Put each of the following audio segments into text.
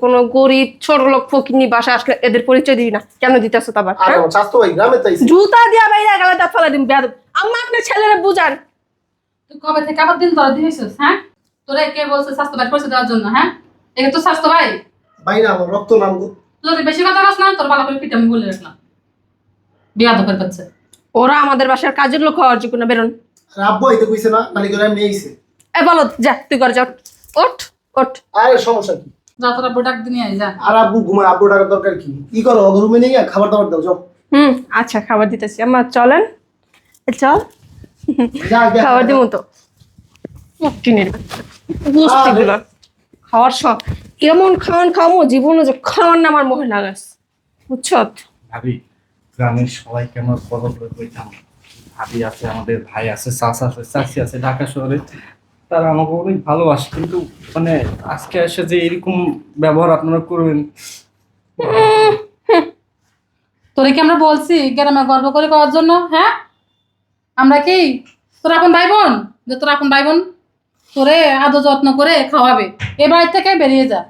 কোন গরিব ছোট লোক ফকিনি বাসা আসলে এদের পরিচয় দিবি না। কেন দিতেছো তাবার আর আমার ভাই গ্রামে তাইছি জুতা দিয়া বাইরে গেলে দাঁত ফেলা দিন বেয়াদব। আম্মা আপনার ছেলেরা বুঝান। তুই কবে থেকে আবার দিন তোরা দিয়েছিস হ্যাঁ? তোরা কে বলছে স্বাস্থ্য ভাই পরিচয় দেওয়ার জন্য হ্যাঁ? একে তো স্বাস্থ্য ভাই। ভাই না আমার রক্ত নাম যদি বেশি কথা বলছ না তোর ভালো করে পিঠে আমি বলে রাখলাম। বিয়া দখল করছে ওরা আমাদের বাসার কাজের লোক হওয়ার যোগ্য না বেরোন। আর আব্বু আইতে কইছে না মালিক ওরা এমনি আইছে। এ বলো যা তুই করে যা ওঠ ওঠ। আরে সমস্যা কি? যা তোরা প্রোডাক্ট দিয়ে আয় যা। আর আব্বু ঘুমায় আব্বু টাকার দরকার কি? কি করো রুমে নিয়ে গিয়ে খাবার দাবার দাও যাও হুম আচ্ছা খাবার দিতেছি। আমার চলেন। চল। খাবার দিব তো। খাওয়ার সব এমন খাওয়ান খাওয়ামো জীবনে যে খাওয়ার না আমার মোহে লাগাস। বুঝছ? ভাবি গ্রামের সবাইকে আমার বড় করে কইতাম ভাবি আছে আমাদের ভাই আছে আছে চাচি আছে ঢাকা শহরে। তারা আমাকে অনেক ভালোবাসে। কিন্তু মানে আজকে এসে যে এরকম ব্যবহার আপনারা করবেন তোরে কি আমরা বলছি গ্রামে গর্ব করে করার জন্য? হ্যাঁ? আমরা কি? তোর আপন ভাই বোন যে তোর আপন ভাই বোন তোরে আদর যত্ন করে খাওয়াবে। এ বাড়ি থেকে বেরিয়ে যা।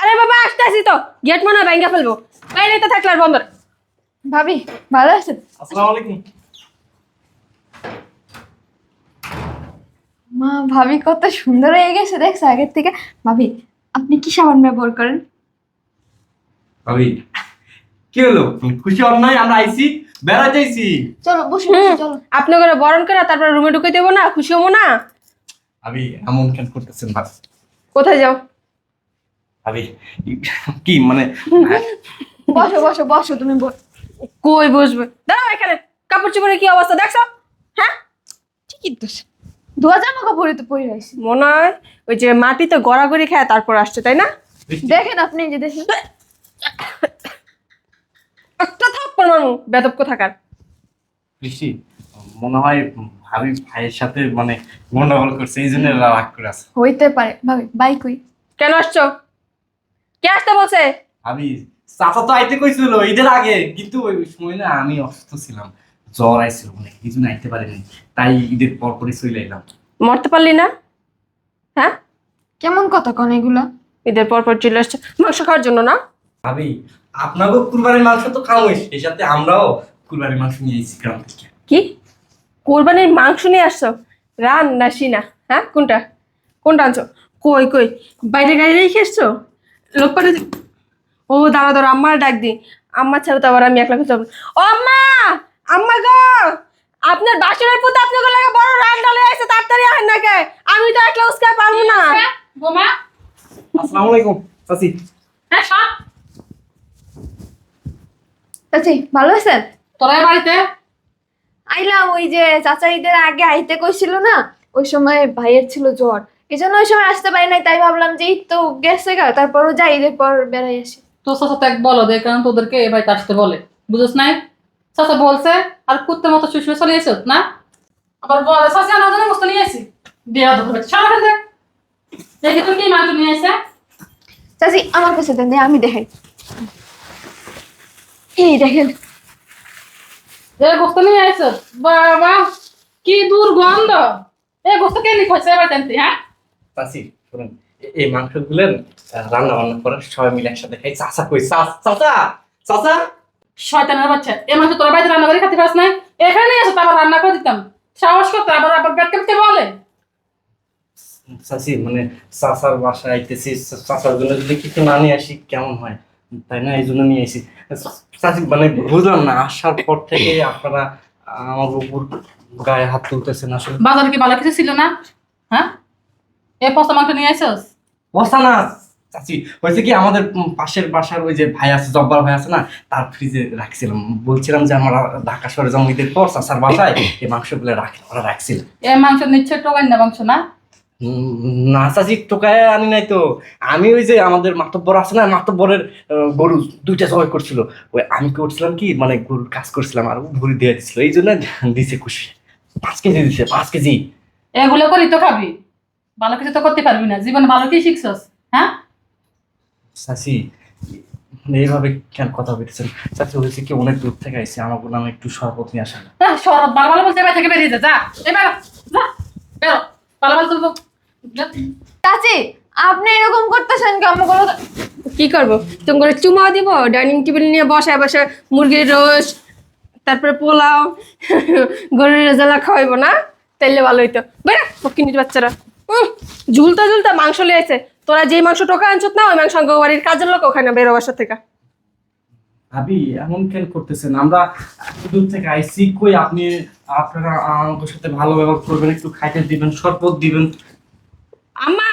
আরে বাবা আসতেছি তো। গেট মনে হয় ফেলব। বাইরে তো থাকলে আর বন্ধ। ভাবি ভালো আছেন? আসসালামু আলাইকুম। মা ভাবি কত সুন্দর হয়ে গেছে দেখছ? আগের থেকে। ভাবি আপনি কি সাবান ব্যবহার করেন? ভাবি কি হলো? খুশি হন নাই? আমরা আইছি বেড়া যাইছি। চলো। চলো। আপনি করে বরণ করে তারপর রুমে ঢুকে দেবো না খুশি হব না? ভাবি এমন কেন করতেছেন কোথায় যাও? ভাবি কি মানে বসো বসো বসো তুমি বসো। কই বসবে? দাঁড়াও এখানে। কাপড় চোপড়ের কি অবস্থা? দেখছ? হ্যাঁ? ঠিকই তো ধোয়া জামা কাপড়ে তো পরে রয়েছে মনে হয় ওই যে মাটিতে গড়াগড়ি খায় তারপর আসছে তাই না? দেখেন আপনি যে দেখেন। একটা থাপ্পড় মারমু বেদব্য থাকার বৃষ্টি মনে হয় ভাবি ভাইয়ের সাথে মানে গন্ডগোল করছে এই জন্য রাগ করে আছে। হইতে পারে। ভাবি বাই কই? কেন আসছো? কে আসতে বলছে? আমি চাচা তো আইতে কইছিল ঈদের আগে। কিন্তু ওই সময় না আমি অসুস্থ ছিলাম। জ্বর আইছিল অনেক কিছু আইতে পারিনি। তাই ঈদের পর পরই চলে এলাম। মরতে পারলি না? হ্যাঁ? কেমন কথা কন এগুলা? ঈদের পর পর চলে আসছে। মাংস খাওয়ার জন্য না? ভাবি আপনাকেও কুরবানির মাংস তো খাওয়াই। সেই সাথে আমরাও কুরবানির মাংস নিয়ে এসেছি গ্রাম থেকে। কি? কোরবানির মাংস নিয়ে আসছো? রান না সিনা? হ্যাঁ? কোনটা? কোনটা আনছো? কই কই? বাইরে গাড়ি রেখে এসছো? লোক পাঠিয়ে দি- ও দাঁড়া দাঁড়া আম্মার ডাক দি আম্মা ছাড়া তো আবার আমি একলা খুঁজে ও আম্মা! আম্মা গো! আপনার বাসনের পুতে আপনাকে লাগে বড় রান ডালে আছে তাড়াতাড়ি আহেন না কে? আমি তো একলা উস্কা পারব না। বোমা? আসসালামু আলাইকুম চাচি। হ্যাঁ সব চাচি ভালো আছেন? তোরা বাড়িতে? আইলাম ওই যে চাচা ঈদের আগে আইতে কইছিল না ওই সময় ভাইয়ের ছিল জ্বর। এই জন্য ওই সময় আসতে পারি নাই তাই ভাবলাম যে ঈদ তো গেছে গা তারপরও যাই ঈদের পর বেড়াই আসি। তোর সাথে এক বলো যে কারণ তোদেরকে এ বাড়িতে আসতে বলে। বুঝছ নাই? চাচা বলছে আর কুত্তের মতো শুশুরে চলে এসো না? আবার বলে চাচা না জানে মস্ত নিয়ে আসি। সারা ফেলতে দেখি তুমি কি মাংস নিয়ে এসে চাচি আমার কাছে দেন আমি দেখাই। এই দেখেন। এ গোস্ত নিয়ে এসো বাবা কি দুর্গন্ধ। এ গোস্ত কে নিয়ে খাইছে এবার জানতে হ্যাঁ? চাচি শুনুন। এই মাংস গুলেন রান্না বান্না করেন সবাই মিলে একসাথে খাই। চাচা কই? চাচা! চাচা! শয়তানের বাচ্চা। এ মাংস তোর বাড়িতে রান্না করে খেতে পারস নাই এখানে এসো তো আবার রান্না করে দিতাম। সাহস করতে আবার আবার পেট কেটে বলে। চাচি মানে চাচার বাসায় আইতেছি। চাচার জন্য যদি কিছু না নিয়ে আসি কেমন হয়? তাই না? এই জন্য নিয়ে আসি চাচি মানে বুঝলাম না আসার পর থেকে আপনারা আমার উপর গায়ে হাত তুলতেছেন আসলে। বাজারে কি ভালো কিছু ছিল না? হ্যাঁ? এ পচা মাংস নিয়ে আসোস বসা না চাচি হয়েছে কি আমাদের পাশের বাসার ওই যে ভাই আছে জব্বার ভাই আছে না তার ফ্রিজে রাখছিলাম। বলছিলাম যে আমরা ঢাকা শহরে ঈদের পর চাচার বাসায় এই মাংসগুলো রাখি ওরা রাখছিল। এ মাংস নিচ্ছে টোকাই না মাংস না? না চাচি টোকায় আনি নাই তো। আমি ওই যে আমাদের মাতব্বর আছে না মাতব্বরের গরু দুইটা জবাই করছিল। ওই আমি করছিলাম কি মানে গরুর কাজ করছিলাম আর ভুড়ি দিয়ে দিছিল। এই জন্য দিছে খুশি পাঁচ কেজি দিছে পাঁচ কেজি। এগুলো করি তো খাবি? ভালো কিছু তো করতে পারবি না। জীবনে ভালো কি শিখছস? হ্যাঁ? চাচি মানে এইভাবে কেন কথা বলতেছেন? চাচি হয়েছে কি অনেক দূর থেকে আইসি আমার নামে একটু শরবত নিয়ে আসেন। হ্যাঁ, শরৎ ভালো ভালো বলছে এবার থেকে বেরিয়ে যা যা। এবার বাবা তুলবো চাচি আপনি এরকম করতেছেন কি? আমাকে কি করব? তুমি করে চুমা দিব ডাইনিং টেবিল নিয়ে বসায় বসে মুরগির রোস্ট তারপরে পোলাও গরুর রেজালা খাওয়াইবো না? তাইলে ভালো হইতো। বেড়া ফকিনির বাচ্চারা। ঝুলতে ঝুলতে মাংস লিয়েছে তোরা যেই মাংস টোকা আনছত না ওই মাংস বাড়ির কাজের লোক ওখানে বেরো বাসা থেকে। ভাবি এমন কেন করতেছেন? আমরা দূর থেকে আইসি কই আপনি আপনারা আমাদের সাথে ভালো ব্যবহার করবেন একটু খাইতে দিবেন শরবত দিবেন। আম্মা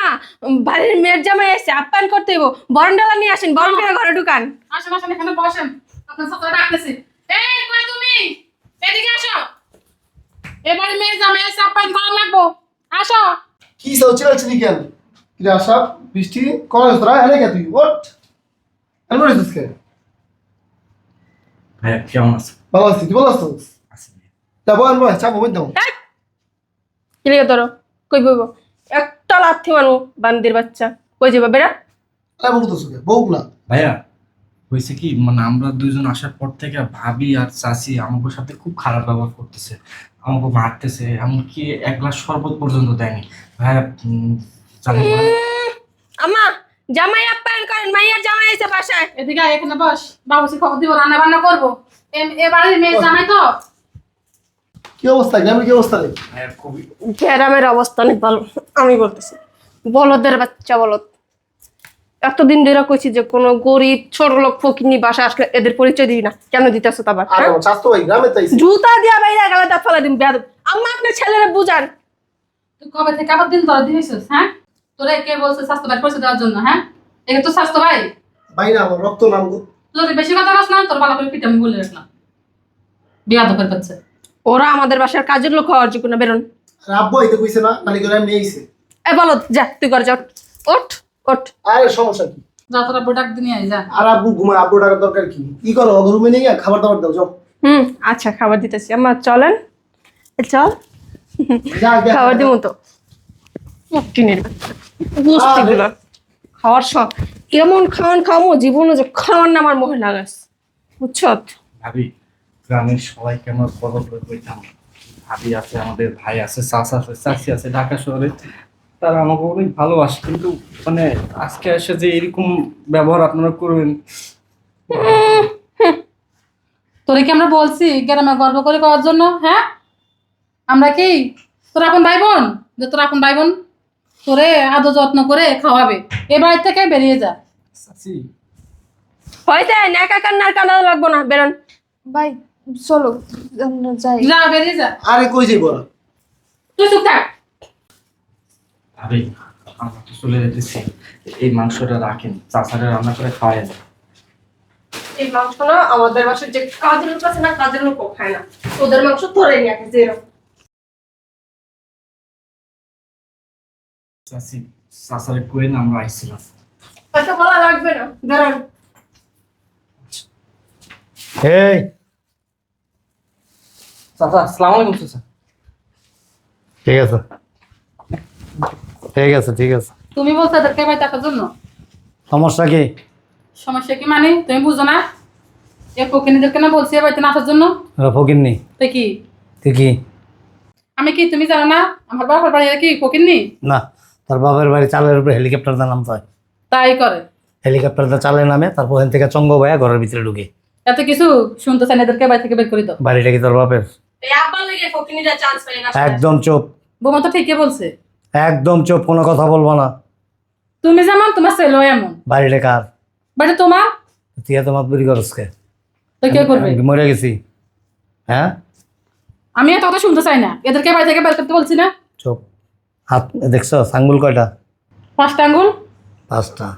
বাড়ির মেয়ের জামাই এসে আপ্যায়ন করতে হইব। বরণ ডালা নিয়ে আসেন বরণ করে ঘরে ঢুকান। আসেন আসেন এখানে বসেন। আপনার সাথে ডাকতেছি। এই কই তুমি? এদিকে আসো। এবারে মেয়ে জামাই এসে আপ্যায়ন করা লাগবো। আসো। কি সব চিল্লাচ্ছিলি কেন কিরে আশা বৃষ্টি কখন তোরা এনে কে তুই ওট এমন রয়েছিস কে ভাইয়া কেমন আছে? ভালো আছিস তুই ভালো আছিস যাব আনব চাপো বুঝ দাও। তোর কই বইব? একটা লাথি মানু বান্দির বাচ্চা। কই যাবা বেড়া? আরে বউ তো সুখে বউ না ভাইয়া হয়েছে কি মানে আমরা দুইজন আসার পর থেকে ভাবি আর চাচি আমাদের সাথে খুব খারাপ ব্যবহার করতেছে। আমাকে মারতেছে এমনকি এক গ্লাস শরবত পর্যন্ত দেয়নি। ভাইয়া? উম, আম্মা জামাই আপ্যায়ন করেন মাইয়ার জামাই এসে বাসায়। এদিকে আয়, এখানে বস। বাবুসি খবর দিব রান্না বান্না করব এ- এবারে মেয়ে জামাই তো? কি অবস্থা গ্রামের কি অবস্থা রে? ভাইয়া খুবই গ্রামের অবস্থা অনেক ভালো আমি বলতেছি। বলদের বাচ্চা বলদ। এতদিন ধরে কইছি যে কোনো গরিব ছোট লোক ফকিনি বাসা আসলে এদের পরিচয় দিবি না। কেন দিতেছ আর হ্যাঁ? জুতা দিয়া বাইরে গেলে দাঁত ফেলা দিন বেয়াদব। আম্মা আপনার ছেলেরা বুঝান। তুই কবে থেকে আবার দিন ধরে দিয়েছিস হ্যাঁ? তোরা কে বলছে স্বাস্থ্য ভাই পয়সা দেওয়ার জন্য হ্যাঁ? এটা তো স্বাস্থ্য ভাই ভাই না আমার রক্ত নাম গো তুই যদি বেশি কথা বস না তোর ভালো করে পিঠে আমি বলে রাখলাম। বিয়া দখল করছে ওরা আমাদের বাসার কাজের লোক হওয়ার যোগ্য না বেরোন। আর আব্বু আইতে কইছে না নানি করে নিয়ে আইছে। এ বলদ যা তুই ঘরে যা ওঠ। ওঠ। ওঠ আরে সমস্যা কি? যা তোরা প্রোডাক্ট দিয়ে আয় যা। আর আব্বু ঘুমায় আব্বু টাকার দরকার কি? কি করো রুমে নিয়ে খাবার দাবার দাও যাও। হুম আচ্ছা খাবার দিতেছি। আম্মা চলেন। চল। খাবার দিব তো। খাওয়ার সব এমন খাওয়ান খাওয়ামো জীবনে যে খাওয়ার না আমার মোহে লাগাস বুঝছ? ভাবি গ্রামের সবাইকে আমরা বড় করে বইতাম ভাবি আছে আমাদের ভাই আছে চাষ আছে চাষি আছে ঢাকা শহরে। তারা আমাকে অনেক ভালোবাসে কিন্তু মানে আজকে এসে যে এরকম ব্যবহার আপনারা করবেন। তোরে কি আমরা বলছি গ্রামে গর্ব করে করার জন্য? হ্যাঁ? আমরা কি? তোর আপন ভাই বোন যে তোর আপন ভাই বোন তোরে আদর যত্ন করে খাওয়াবে। এ বাড়ি থেকে বেরিয়ে যা। হয়তো একা কান্নার কান্না লাগবো না বেরোন। ভাই চলো যাই। যা বেরিয়ে যা। আরে কই যাইব তুই চুপ থাক। ভাবি আমরা তো চলে যেতেছি। এই মাংসটা রাখেন চাচারে রান্না করে খাওয়াই এই মাংস না আমাদের বাসার যে কাজের লোক আছে না কাজের লোকও খায় না। ওদের মাংস তোরে নিয়ে আসে যেরকম। চাচি চাচারে কয়ে না আমরা আইছিলাম। বলা লাগবে না বেরোন এই। চাচা আসসালামু আলাইকুম চাচা। ঠিক আছে। ঠিক আছে ঠিক আছে। তুমি বলছো এদেরকে ভাই টাকার জন্য? সমস্যা কি? সমস্যা কি মানে? তুমি বুঝো না? এ না বলছি বাড়িতে না আসার জন্য? ওরা তো কি? তুই কি? আমি কি তুমি জানো না? আমার বাবার বাড়ি কি পকিননি না তার বাবার বাড়ি চালের উপরে হেলিকপ্টার দিয়ে নামতে হয়। তাই করে? হেলিকপ্টার দিয়ে চালে নামে তারপর ওখান থেকে চঙ্গ ভাইয়া ঘরের ভিতরে ঢুকে। এত কিছু শুনতে চাই না এদেরকে বাড়ি থেকে বের করে দাও। বাড়িটা কি তোর বাপের? এই আব্বার লেগে ফকিনিরা চান্স একদম চুপ। বৌমা তো ঠিকই বলছে। একদম চুপ কোনো কথা বলব না। তুমি যেমন তোমার ছেলেও এমন। বাড়িটা কার? বাড়ি তোমার? তুই তোমার বুড়ি করসকে তো কে করবে? আমি মরে গেছি। হ্যাঁ? আমি এত কথা শুনতে চাই না। এদেরকে বাড়ি থেকে বের করতে বলছি না। চুপ। হাত দেখছ আঙ্গুল কয়টা? পাঁচটা আঙ্গুল। পাঁচটা।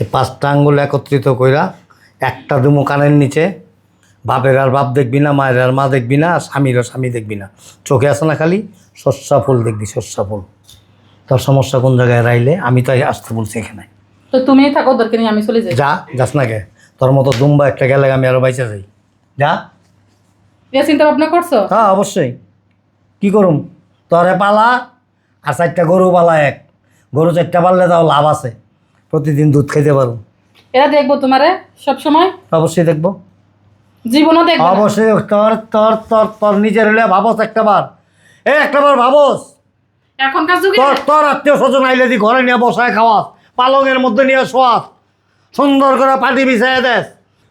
এই পাঁচটা আঙ্গুল একত্রিত কইরা একটা দুমো কানের নিচে বাপের আর বাপ দেখবি না মায়ের আর মা দেখবি না আর স্বামীর আর স্বামী দেখবি না। চোখে আসে না খালি? শস্যা ফুল দেখবি শস্যা ফুল। তোর সমস্যা কোন জায়গায় রাইলে আমি তাই আসতে বলছি এখানে। তো তুমি থাকো ওদেরকে নিয়ে আমি চলে যাই। যা যাস না কে তোর মতো দুম্বা একটা গেলে আমি আরও বাইচা যাই। যা। এ চিন্তা ভাবনা করছ? হ্যাঁ অবশ্যই। কি করুম? তোরে পালা আর চারটা গরু পালা এক। গরু চারটা পাললে তাও লাভ আছে। প্রতিদিন দুধ খেতে পারো। এরা দেখব তোমারে সব সময়? অবশ্যই দেখব। জীবনও দেখব অবশ্যই তোর তোর তোর তোর নিজের হলে ভাবস একটা বার। এ একটা বার ভাবস। এখনকার যুগে তোর তোর আত্মীয় স্বজন আইলে দি ঘরে নিয়ে বসায় খাওয়াস পালঙের মধ্যে নিয়ে শোয়াস সুন্দর করে পাটি বিছাইয়া দেস।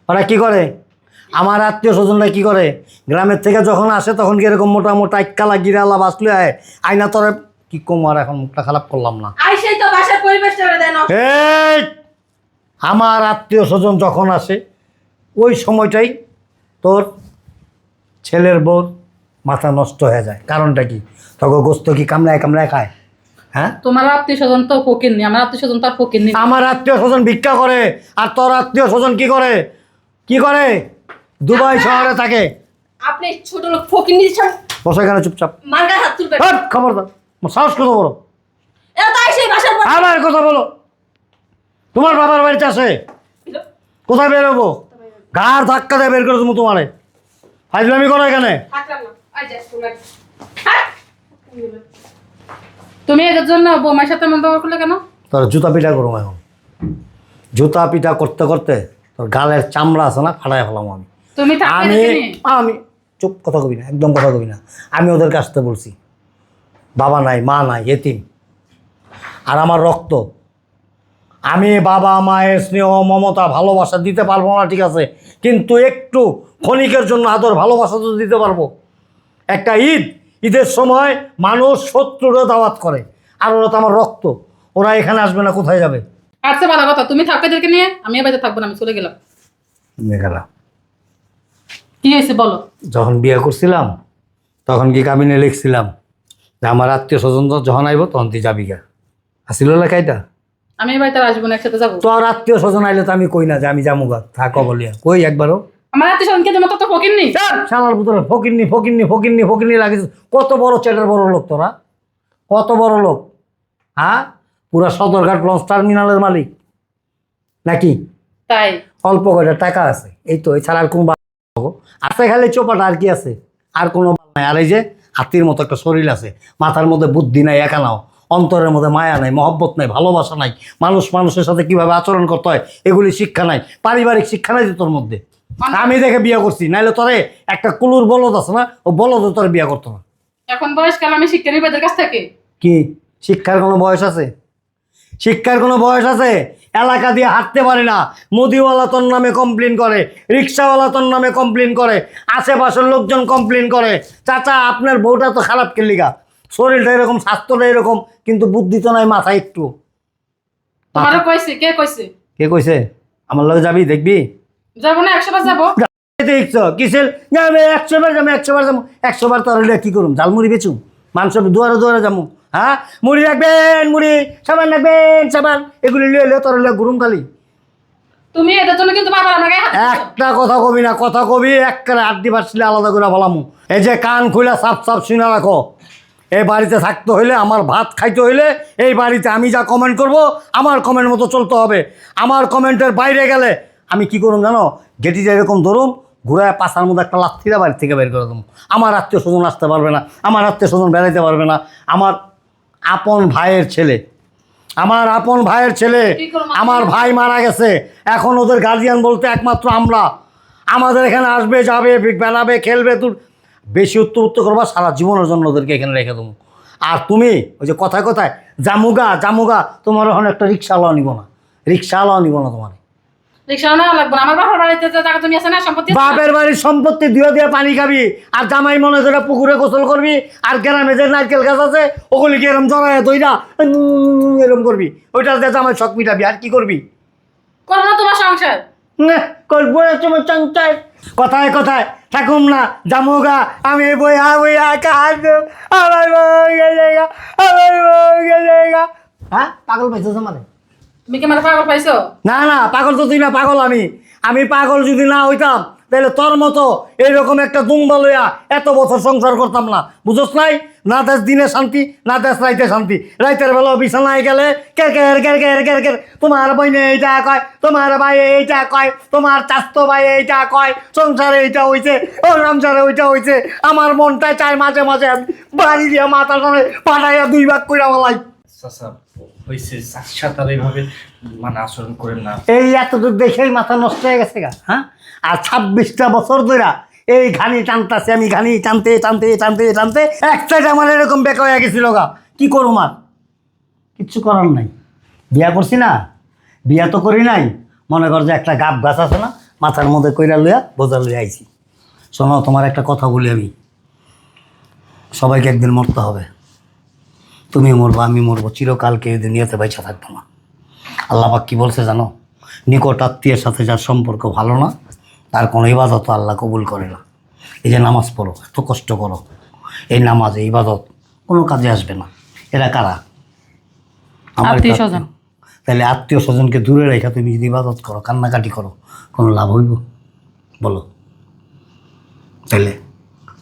ওরা কি করে? আমার আত্মীয় স্বজনরা কি করে? গ্রামের থেকে যখন আসে তখন কি এরকম মোটা মোটা ইক্কালা গিরালা বাসলে আয়? আয়না তোরে কি কম আর এখন মুখটা খারাপ করলাম না। এই আমার আত্মীয় স্বজন যখন আসে ওই সময়টাই তোর ছেলের বউর মাথা নষ্ট হয়ে যায়। কারণটা কি? তখন গোস্ত কি কামড়ায় কামড়ায় খায়? হ্যাঁ? তোমার আত্মীয় স্বজন তো ফকির নি আমার আত্মীয় স্বজন তো আর ফকির নি আমার আত্মীয় স্বজন ভিক্ষা করে আর তোর আত্মীয় স্বজন কি করে? কি করে? দুবাই শহরে থাকে। আপনি ছোট লোক ফকির নিয়েছেন বসে এখানে চুপচাপ। মাঙ্গার হাত তুলবেন। হাট, খবরদার। সাহস কত বড়? আমার কথা বলো। তোমার বাবার বাড়িতে আছে? কোথায় বেরোবো? গার ধাক্কা দিয়ে বের করে তুমি তোমারে। ফাইজলামি করো এখানে। তুমি এদের জন্য বৌমার সাথে মন ব্যবহার করলে কেন? তোর জুতা পিঠা করব এখন। জুতা পিঠা করতে করতে তোর গালের চামড়া আছে না ফাটাই ফেলাম আমি। তুমি আমি আমি চুপ কথা কবি না একদম কথা কবি না। আমি ওদেরকে আসতে বলছি। বাবা নাই মা নাই এতিম। আর আমার রক্ত। আমি বাবা মায়ের স্নেহ মমতা ভালোবাসা দিতে পারব না ঠিক আছে। কিন্তু একটু ক্ষণিকের জন্য আদর ভালোবাসা তো দিতে পারব। একটা ঈদ ঈদের সময় মানুষ শত্রুরা দাওয়াত করে। আর ওরা তো আমার রক্ত। ওরা এখানে আসবে না কোথায় যাবে? আচ্ছা ভালো কথা তুমি থাকবে এদেরকে নিয়ে আমি এ বাড়িতে থাকব না আমি চলে গেলাম। মেঘালা। কি হয়েছে বলো? যখন বিয়ে করছিলাম তখন কি কাবিনে লিখছিলাম যে আমার আত্মীয় স্বজন যখন আইব তখন তুই যাবি গা আসিল লেখাইটা? আমি এ বাড়িতে আর আসব না একসাথে যাব। তোর আত্মীয় স্বজন আইলে তো আমি কই না যে আমি যাব গা? থাক বলিয়া কই একবারও? আমার আত্মীয় স্বজনকে তোমার তো ফকির নি শালার ভিতরে ফকিরনি ফকিরনি ফকিরনি ফকিরনি লাগিস কত বড় চেটের বড় লোক তোরা? কত বড় লোক? হ্যাঁ? পুরা সদরঘাট লঞ্চ টার্মিনালের মালিক। নাকি? তাই। অল্প কয়টা টাকা আছে। এই তো এছাড়া আর কোনো আছে খালি চোপাটা আর কি আছে? আর কোনো নাই। আর এই যে হাতির মতো একটা শরীর আছে। মাথার মধ্যে বুদ্ধি নাই একা নাও। অন্তরের মধ্যে মায়া নাই মহব্বত নাই ভালোবাসা নাই। মানুষ মানুষের সাথে কীভাবে আচরণ করতে হয় এগুলি শিক্ষা নাই। পারিবারিক শিক্ষা নাই তোর মধ্যে। আমি দেখে বিয়ে করছি নাইলে তোরে একটা কুলুর বলদ আছে না ও বলদ তোর বিয়ে করতো না। এখন বয়সকাল আমি শিক্ষা নিবাদের কাছ থেকে? কি? শিক্ষার কোনো বয়স আছে? শিক্ষার কোনো বয়স আছে? এলাকা দিয়ে হাঁটতে পারে না। মুদিওয়ালা তোর নামে কমপ্লেন করে রিক্সাওয়ালা তোর নামে কমপ্লেন করে আশেপাশের লোকজন কমপ্লেন করে। চাচা আপনার বউটা তো খারাপ কেলিগা। শরীরটা এরকম স্বাস্থ্যটা এরকম কিন্তু বুদ্ধি তো নাই মাথায় একটু। তোমারও কইছে কে কইছে? কে কইছে? আমার লগে যাবি দেখবি? যাব না একশো বার যাব দেখছ কিসের? যাবে একশো বার যাব একশো বার যাব। একশো বার তোর হইলে কি করুম? ঝালমুড়ি বেচুম? মানুষ দুয়ারে দুয়ারে যাব। হ্যাঁ? মুড়ি রাখবেন মুড়ি। সাবান রাখবেন সাবান। এগুলি লিয়ে লিয়ে তোর গুরুম খালি। তুমি এদের জন্য কিন্তু বাবার আমাকে একটা কথা কবি না কথা কবি আড্ডি পারছিলে আলাদা করে বলামু এই যে কান খুলে সাপ সাপ শুনে রাখো। এই বাড়িতে থাকতে হইলে আমার ভাত খাইতে হইলে এই বাড়িতে আমি যা কমেন্ট করব আমার কমেন্ট মতো চলতে হবে। আমার কমেন্টের বাইরে গেলে আমি কি করুন জানো? গেটিটা এরকম ধরুন ঘুরায় পাশার মধ্যে একটা লাথিরা বাড়ি থেকে বের করে দেবো আমার আত্মীয় স্বজন আসতে পারবে না আমার আত্মীয় স্বজন বেড়াইতে পারবে না। আমার আপন ভাইয়ের ছেলে আমার আপন ভাইয়ের ছেলে আমার ভাই মারা গেছে। এখন ওদের গার্জিয়ান বলতে একমাত্র আমরা। আমাদের এখানে আসবে যাবে বেড়াবে খেলবে তুই বেশি উত্তর উত্তর করবা সারা জীবনের জন্য ওদেরকে এখানে রেখে দেবো আর তুমি ওই যে কথায় কথায় জামুগা জামুগা তোমার ওখানে একটা রিক্সাওয়ালাও নিব না। রিক্সাওয়ালাও নিব না তোমার। বাপের বাড়ির সম্পত্তি দিয়ে দিয়ে পানি খাবি আর জামাই মনে করে পুকুরে গোসল করবি আর গ্রামে যে নারকেল গাছ আছে ওগুলিকে এরম জড়ায় দইরা এরম করবি? ওইটা দিয়ে জামাই শখ মিটাবি আর কি করবি? করো না তোমার সংসার। করব না তোমার চঞ্চায় কথায় কথায় থাকুম না জামুগা আমি বইয়া বইয়া কাঁদ আমার বউ গেলে গা, আমার বউ গেলে গা। হ্যাঁ পাগল পাইছো মানে তুমি কি আমার পাগল পাইছো? না না পাগল তো তুই না পাগল আমি। আমি পাগল যদি না হইতাম তাহলে তোর মতো এইরকম একটা দুম্বা লইয়া এত বছর সংসার করতাম না। বুঝোস নাই? না দেশ দিনে শান্তি না দেশ রাইতে শান্তি। রাইতের বেলা বিছানায় গেলে কে কের কের কের কের কের তোমার বইনে এইটা কয় তোমার ভাই এইটা কয় তোমার চাস্তো ভাই এইটা কয় সংসারে এইটা হইছে ও সংসারে ওইটা হইছে। আমার মনটা চায় মাঝে মাঝে বাড়ি দিয়ে মাথা পাঠাইয়া দুই ভাগ কইরা বলাই চাচা হয়েছে সাক্ষাৎ আর এইভাবে মানে আচরণ করেন না। এই এতটুকু দেখেই মাথা নষ্ট হয়ে গেছে গা হ্যাঁ? আর ছাব্বিশটা বছর ধরে এই ঘানি টানতাছে, আমি ঘানি টানতে টানতে টানতে টানতে, এক সাইড এরকম বেকা হয়ে গেছিল গা। কি করব মার কিচ্ছু করার নাই। বিয়া করছি না? বিয়া তো করি নাই। মনে কর যে একটা গাব গাছ আছে না, মাথার মধ্যে কইরা লইয়া বোঝা লইয়া আইছি। শোনো, তোমার একটা কথা বলি আমি। সবাইকে একদিন মরতে হবে। তুমি মরবো আমি মরবো। চিরকালকে এই দুনিয়াতে বাইচা থাকব না। আল্লাহ পাক কি বলছে জানো? নিকট আত্মীয়ের সাথে যার সম্পর্ক ভালো না তার কোনো ইবাদত আল্লাহ কবুল করে না। এই যে নামাজ পড়ো এত কষ্ট করো। এই নামাজ এই ইবাদত কোনো কাজে আসবে না। এরা কারা? আমার। তাহলে আত্মীয় স্বজনকে দূরে রেখে তুমি যদি ইবাদত করো কান্নাকাটি করো কোনো লাভ হইব? বলো। তাহলে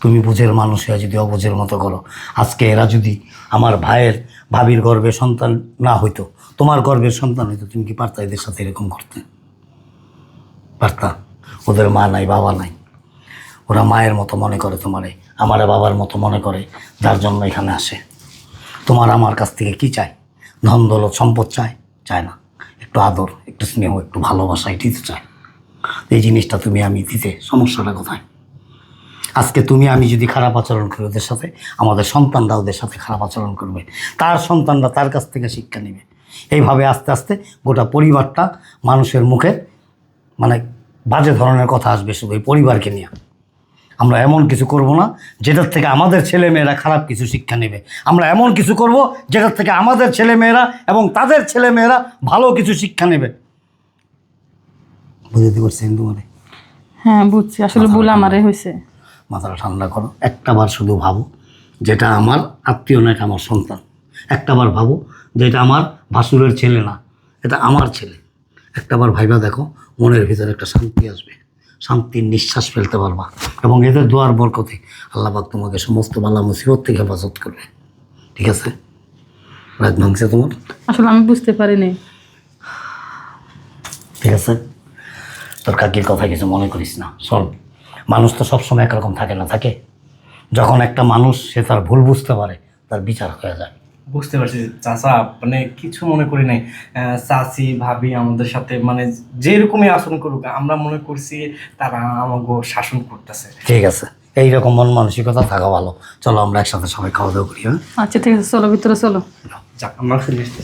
তুমি বুঝের মানুষ হয়ে যদি অবুঝের মতো করো। আজকে এরা যদি আমার ভাইয়ের ভাবির গর্ভে সন্তান না হইতো, তোমার গর্বের সন্তান হইতো, তুমি কি পারতা এদের সাথে এরকম করতে? পারতা? ওদের মা নাই, বাবা নাই। ওরা মায়ের মতো মনে করে তোমারে, আমার বাবার মতো মনে করে, যার জন্য এখানে আসে। তোমার আমার কাছ থেকে কি চাই ধন, দৌলত, সম্পদ চায়? চায় না। একটু আদর, একটু স্নেহ, একটু ভালোবাসা এটি তো চায়। এই জিনিসটা তুমি আমি দিতে, সমস্যাটা কোথায়? আজকে তুমি আমি যদি খারাপ আচরণ করি ওদের সাথে আমাদের সন্তানরা ওদের সাথে খারাপ আচরণ করবে। তার সন্তানরা তার কাছ থেকে শিক্ষা নেবে। এইভাবে আস্তে আস্তে গোটা পরিবারটা মানুষের মুখে মানে বাজে ধরনের কথা আসবে শুধু এই পরিবারকে নিয়ে। আমরা এমন কিছু করব না যেটার থেকে আমাদের ছেলে মেয়েরা খারাপ কিছু শিক্ষা নেবে। আমরা এমন কিছু করব যেটার থেকে আমাদের ছেলে মেয়েরা এবং তাদের ছেলে মেয়েরা ভালো কিছু শিক্ষা নেবে। বুঝতে পারছেন তোমারে? হ্যাঁ বুঝছি। আসলে ভুল আমারে হয়েছে মাথাটা ঠান্ডা করো। একটাবার শুধু ভাবো যেটা আমার আত্মীয় না এটা আমার সন্তান। একটাবার ভাবো যে এটা আমার ভাসুরের ছেলে না এটা আমার ছেলে। একটাবার ভাইবা দেখো মনের ভিতরে একটা শান্তি আসবে। শান্তির নিঃশ্বাস ফেলতে পারবা এবং এদের দোয়ার বরকতে আল্লাহ পাক তোমাকে সমস্ত বালা মুসিবত থেকে হেফাজত করবে। ঠিক আছে? রাত ভাঙছে তোমার? আসলে আমি বুঝতে পারিনি। ঠিক আছে? তোর কাকির কথা কিছু মনে করিস না শোন। মানুষ তো সবসময় একরকম থাকে না থাকে। যখন একটা মানুষ সে তার ভুল বুঝতে পারে তার বিচার হয়ে যায়। বুঝতে পারছি চাচা মানে কিছু মনে করি নাই। চাচি ভাবি আমাদের সাথে মানে যেরকমই আসন করুক আমরা মনে করছি তারা আমাকে শাসন করতেছে। ঠিক আছে এইরকম মন মানসিকতা থাকা ভালো। চলো আমরা একসাথে সবাই খাওয়া দাওয়া করি হ্যাঁ? আচ্ছা ঠিক আছে চলো ভিতরে চলো। আমরা ফিরে এসেছি